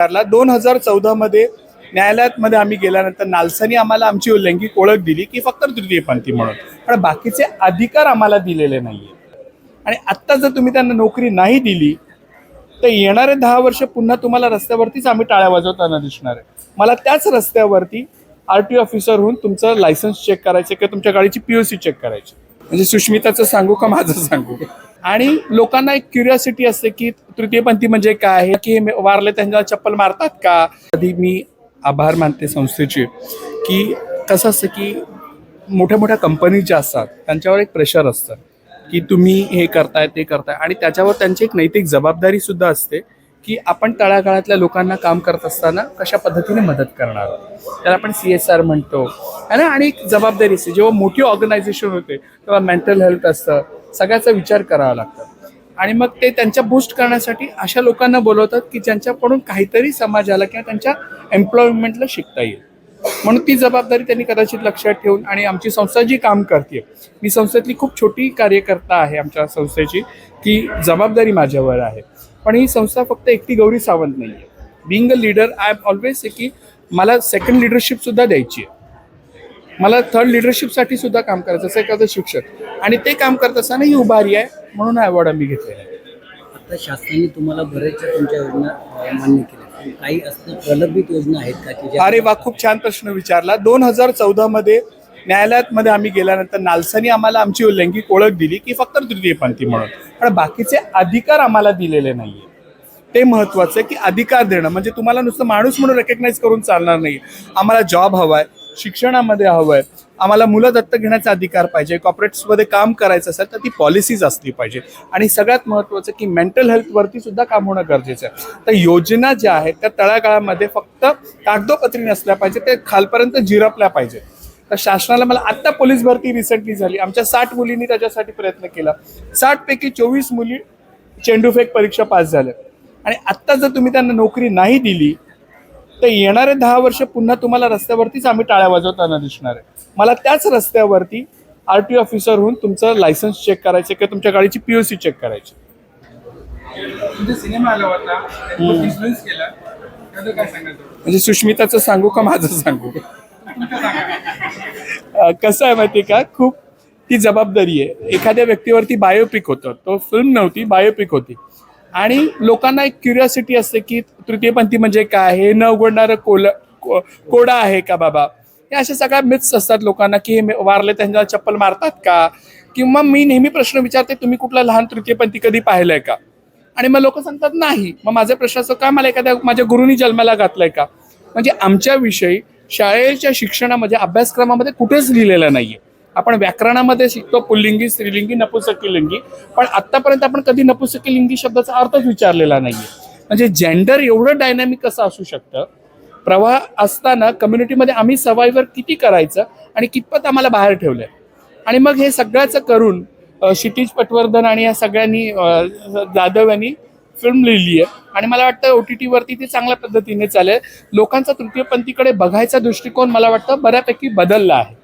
सरकारला दोन हजार चौदामध्ये न्यायालयात मध्ये आम्ही गेल्यानंतर नालसानी आम्हाला आमची लैंगिक ओळख दिली की फक्त तृतीयपंथी म्हणून. पण बाकीचे अधिकार आम्हाला दिलेले नाहीये. आणि आत्ता जर तुम्ही त्यांना नोकरी नाही दिली तर येणारे दहा वर्ष पुन्हा तुम्हाला रस्त्यावरतीच आम्ही टाळ्या वाजवताना दिसणार आहे. मला त्याच रस्त्यावरती आर टी ऑफिसर होऊन तुमचं लायसन्स चेक करायचं किंवा तुमच्या गाडीची पीओसी चेक करायची म्हणजे सुष्मिताचं सांगू का माझं सांगू? आणि लोकांना एक क्युरियोसिटी असते की तृतीयपंथी म्हणजे काय आहे? की हे वारले त्यांना चप्पल मारतात का? आधी मी आभार मानते संस्थेचे की कसं असतं की मोठ्या मोठ्या कंपनी ज्या असतात त्यांच्यावर एक प्रेशर असतं की तुम्ही हे करताय ते करताय. आणि त्याच्यावर त्यांची एक नैतिक जबाबदारी सुद्धा असते की आपण तळागाळातल्या लोकांना काम करत असताना कशा पद्धतीने मदत करणार? त्याला आपण सी एस आर म्हणतो. है ना? आणि एक जबाबदारी असते. जेव्हा मोठी ऑर्गनायझेशन होते तेव्हा मेंटल हेल्थ असतं. सगळ्याचा विचार करावा लागतो. आणि मग ते त्यांच्या बूस्ट करण्यासाठी अशा लोकांना बोलवतात की ज्यांच्याकडून काहीतरी समाजाला किंवा त्यांच्या एम्प्लॉयमेंटला शिकता येईल. म्हणून ती जबाबदारी त्यांनी कदाचित लक्षात ठेवून आणि आमची संस्था जी काम करते मी संस्थेतली खूप छोटी कार्यकर्ता आहे आमच्या संस्थेची की जबाबदारी माझ्यावर आहे. पण ही संस्था फक्त एकटी गौरी सावंत नाही आहे being a leader I am always की मला सेकंड लिडरशिपसुद्धा द्यायची आहे. मला थर्ड लिडरशिपसाठी सुद्धा काम करायचं असं एखादं शिक्षक आणि ते काम करत असताना ही उभारी आहे म्हणून हा अवॉर्ड आम्ही घेतलेला आहे. आता शासनाने तुम्हाला बऱ्याचशा तुमच्या योजना मान्य केल्या. काही असं प्रलंबित योजना आहेत का की ज्या- अरे वा खूप छान प्रश्न विचारला. दोन हजार चौदामध्ये न्यायालयात मध्ये आम्ही गेल्यानंतर नालसानी आम्हाला आमची लैंगिक ओळख दिली की फक्त तृतीयपंथी म्हणून. पण बाकीचे अधिकार आम्हाला दिलेले नाहीये. ते महत्वाचं आहे की अधिकार देणं. म्हणजे तुम्हाला नुसतं माणूस म्हणून रेकग्नाईज करून चालणार नाही आम्हाला जॉब हवाय शिक्षणामध्ये हवं आहे. आम्हाला मुलं दत्तक घेण्याचा अधिकार पाहिजे कॉर्पोरेट्समध्ये काम करायचं असेल तर ती पॉलिसीज असली पाहिजे. आणि सगळ्यात महत्त्वाचं की मेंटल हेल्थवरती सुद्धा काम होणं गरजेचं आहे. तर योजना ज्या आहेत त्या तळागाळामध्ये फक्त कागदोपत्री नसल्या पाहिजे ते खालपर्यंत जिरपल्या पाहिजे. तर शासनाला मला आत्ता पोलीस भरती रिसेंटली झाली. आमच्या साठ मुलींनी त्याच्यासाठी प्रयत्न केला. साठपैकी चोवीस मुली चेंडूफेक परीक्षा पास झाल्या. आणि आत्ता जर तुम्ही त्यांना नोकरी नाही दिली तर येणारे दहा वर्ष पुन्हा तुम्हाला रस्त्यावरतीच आम्ही टाळ्या वाजवताना दिसणार आहे. मला त्याच रस्त्यावरती आर टी ऑफिसर होऊन तुमचं लायसन्स चेक करायचं किंवा तुमच्या गाडीची पीओसी चेक करायची म्हणजे सुष्मिताचं सांगू का माझं सांगू? कसं आहे माहिती का? खूप ती जबाबदारी आहे. एखाद्या व्यक्तीवरती बायोपिक होतं. तो फिल्म नव्हती बायोपिक होती. आणि लोकांना एक क्युरियोसिटी असते की तृतीयपंथी म्हणजे काय? हे न उघडणारं कोल कोडा आहे का बाबा? हे अशा सगळ्या मिथ्स असतात लोकांना की हे वारले त्यांना चप्पल मारतात का? किंवा मी नेहमी प्रश्न विचारते तुम्ही कुठला लहान तृतीयपंथी कधी पाहिलंय का? आणि मग लोक सांगतात नाही. मग माझा प्रश्न असतो का मला एखाद्या माझ्या गुरुनी जन्माला घातलंय का? म्हणजे आमच्याविषयी शाळेच्या शिक्षणामध्ये अभ्यासक्रमामध्ये कुठेच लिहिलेलं नाहीये. आपण व्याकरणामध्ये शिकतो पुल्लिंगी स्त्रीलिंगी नपुसकीलिंगी. पण आतापर्यंत आपण कधी नपुसकीलिंगी शब्दाचा अर्थच विचारलेला नाहीये. म्हणजे जेंडर एवढं डायनॅमिक कसं असू शकतं. प्रवाह असताना कम्युनिटीमध्ये आम्ही सर्वायव्हर किती करायचं आणि कितपत आम्हाला बाहेर ठेवलंय? आणि मग हे सगळ्याचं करून क्षितिज पटवर्धन आणि या सगळ्यांनी जाधव यांनी फिल्म लिहिली आहे. आणि मला वाटतं ओ टी टीवरती ते चांगल्या पद्धतीने चालेल. लोकांचा तृतीयपंथीकडे बघायचा दृष्टिकोन मला वाटतं बऱ्यापैकी बदलला आहे.